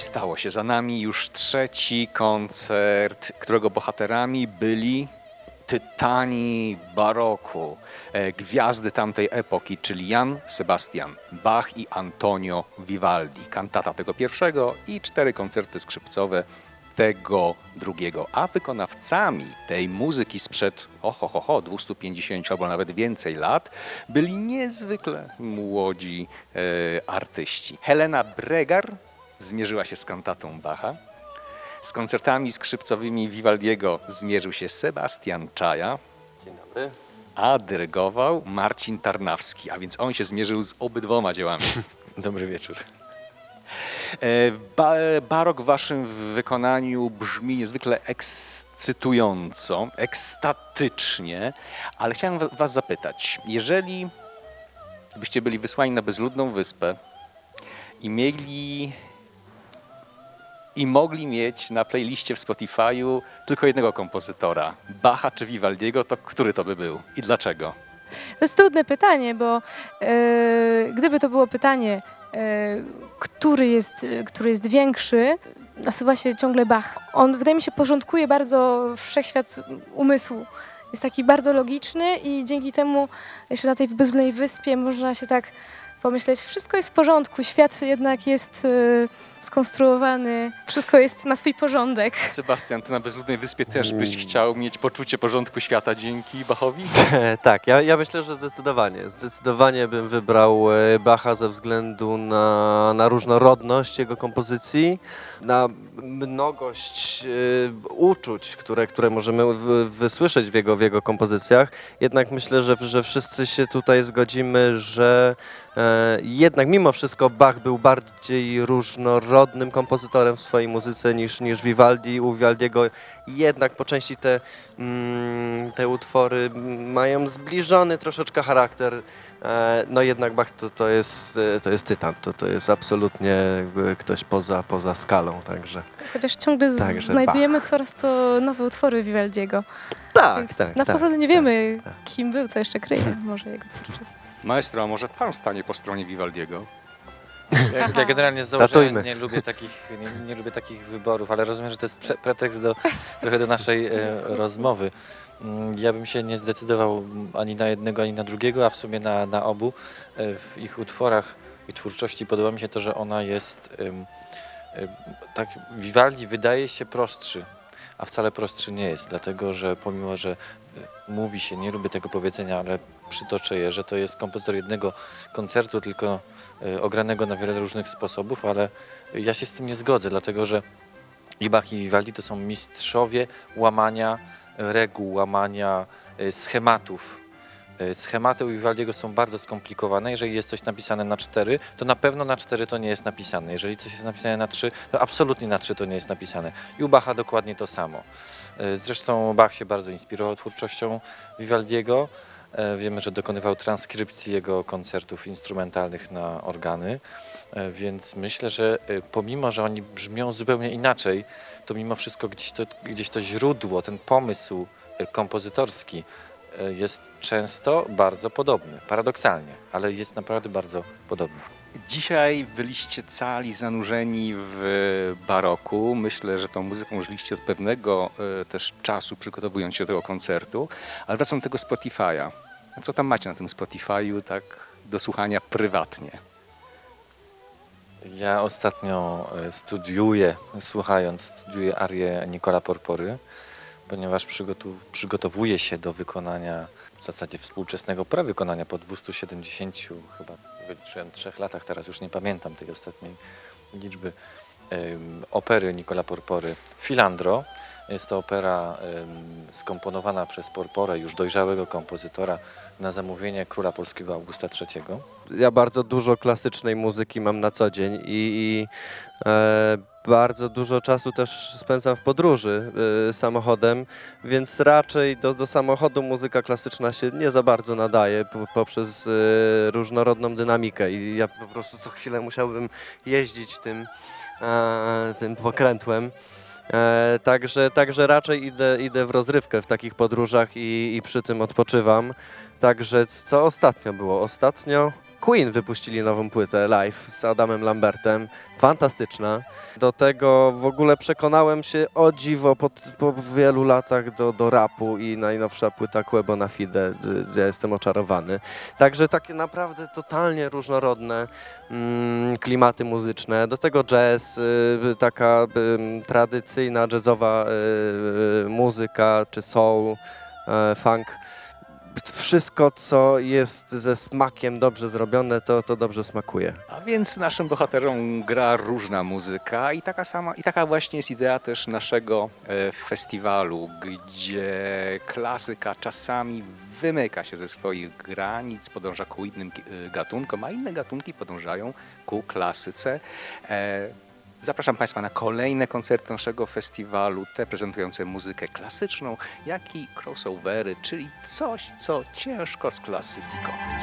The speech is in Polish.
stało się. Za nami już trzeci koncert, którego bohaterami byli tytani baroku, e, gwiazdy tamtej epoki, czyli Jan Sebastian Bach i Antonio Vivaldi. Kantata tego pierwszego i cztery koncerty skrzypcowe tego drugiego. A wykonawcami tej muzyki sprzed oho, ho, ho, 250 albo nawet więcej lat byli niezwykle młodzi e, artyści. Helena Bregar zmierzyła się z kantatą Bacha. Z koncertami skrzypcowymi Vivaldiego zmierzył się Sebastian Czaja, Dzień dobry. a dyrygował Marcin Tarnawski, a więc on się zmierzył z obydwoma dziełami. Dobry wieczór. E, Ba barok w waszym wykonaniu brzmi niezwykle ekscytująco, ekstatycznie, ale chciałem wa- was zapytać, jeżeli byście byli wysłani na bezludną wyspę i mieli i mogli mieć na playliście w Spotify'u tylko jednego kompozytora, Bacha czy Vivaldiego, to który to by był i dlaczego? To jest trudne pytanie, bo e, gdyby to było pytanie, e, który, jest, który jest większy, nasuwa się ciągle Bach. On, wydaje mi się, porządkuje bardzo wszechświat umysłu. Jest taki bardzo logiczny i dzięki temu jeszcze na tej bezludnej wyspie można się tak pomyśleć, wszystko jest w porządku, świat jednak jest e, skonstruowany, wszystko jest, ma swój porządek. Sebastian, ty na bezludnej wyspie też byś chciał mieć poczucie porządku świata dzięki Bachowi? tak, ja, ja myślę, że zdecydowanie. Zdecydowanie bym wybrał e, Bacha ze względu na, na różnorodność jego kompozycji, na mnogość e, uczuć, które, które możemy w, wysłyszeć w jego, w jego kompozycjach. Jednak myślę, że, że wszyscy się tutaj zgodzimy, że e, jednak mimo wszystko Bach był bardziej różnorodnym kompozytorem w swojej muzyce niż, niż Vivaldi. U Vivaldiego jednak po części te, mm, te utwory mają zbliżony troszeczkę charakter. E, no jednak Bach to, to, jest, e, to jest tytan, to, to jest absolutnie jakby ktoś poza, poza skalą, także... Chociaż ciągle Także znajdujemy coraz to nowe utwory Vivaldiego. Tak, Więc naprawdę nie wiemy, kim był, co jeszcze kryje może jego twórczość. Maestro, a może pan stanie po stronie Vivaldiego? Ja, ja generalnie z założenia Datujmy. nie lubię, takich, nie, nie lubię takich wyborów, ale rozumiem, że to jest prze, pretekst do, trochę do naszej e, rozmowy. Mm, Ja bym się nie zdecydował ani na jednego, ani na drugiego, a w sumie na, na obu. E, W ich utworach i twórczości podoba mi się to, że ona jest em, em, tak, Vivaldi wydaje się prostszy, a wcale prostszy nie jest, dlatego że pomimo, że w- mówi się, nie lubię tego powiedzenia, ale przytoczę je, że to jest kompozytor jednego koncertu, tylko e, ogranego na wiele różnych sposobów, ale ja się z tym nie zgodzę, dlatego że i Bach i Vivaldi to są mistrzowie łamania reguł, łamania e, schematów. E, Schematy u Vivaldiego są bardzo skomplikowane. Jeżeli jest coś napisane na cztery, to na pewno na cztery to nie jest napisane. Jeżeli coś jest napisane na trzy, to absolutnie na trzy to nie jest napisane. I u Bacha dokładnie to samo. E, Zresztą Bach się bardzo inspirował twórczością Vivaldiego. E, Wiemy, że dokonywał transkrypcji jego koncertów instrumentalnych na organy, więc myślę, że pomimo, że oni brzmią zupełnie inaczej, to mimo wszystko gdzieś to, gdzieś to źródło, ten pomysł kompozytorski jest często bardzo podobny, paradoksalnie, ale jest naprawdę bardzo podobny. Dzisiaj byliście cali zanurzeni w baroku. Myślę, że tą muzyką żyliście od pewnego e, też czasu, przygotowując się do tego koncertu. Ale wracam do tego Spotify'a. Co tam macie na tym Spotify'u tak do słuchania prywatnie? Ja ostatnio e, studiuję, słuchając, studiuję arię Nicola Porpory, ponieważ przygotowuję się do wykonania w zasadzie współczesnego prawykonania po 270, chyba wyliczyłem trzech latach, teraz już nie pamiętam tej ostatniej liczby, opery Nicola Porpory Filandro. Jest to opera skomponowana przez Porporę, już dojrzałego kompozytora, na zamówienie króla polskiego Augusta III. Ja bardzo dużo klasycznej muzyki mam na co dzień i, i e, bardzo dużo czasu też spędzam w podróży e, samochodem, więc raczej do, do samochodu muzyka klasyczna się nie za bardzo nadaje po, poprzez e, różnorodną dynamikę i ja po prostu co chwilę musiałbym jeździć tym, tym pokrętłem. E, także, także raczej idę, idę w rozrywkę w takich podróżach i, i przy tym odpoczywam. Także co ostatnio było? Ostatnio Queen wypuścili nową płytę live z Adamem Lambertem. Fantastyczna. Do tego w ogóle przekonałem się o dziwo po, po wielu latach do, do rapu i najnowsza płyta Quebo na Fide. y, Ja jestem oczarowany. Także takie naprawdę totalnie różnorodne mm, klimaty muzyczne. Do tego jazz, y, taka y, tradycyjna jazzowa y, y, muzyka, czy soul, y, funk. Wszystko, co jest ze smakiem dobrze zrobione, to, to dobrze smakuje. A więc naszym bohaterom gra różna muzyka i taka sama, i taka właśnie jest idea też naszego e, festiwalu, gdzie klasyka czasami wymyka się ze swoich granic, podąża ku innym e, gatunkom, a inne gatunki podążają ku klasyce. E, Zapraszam Państwa na kolejne koncerty naszego festiwalu, te prezentujące muzykę klasyczną, jak i crossovery, czyli coś, co ciężko sklasyfikować.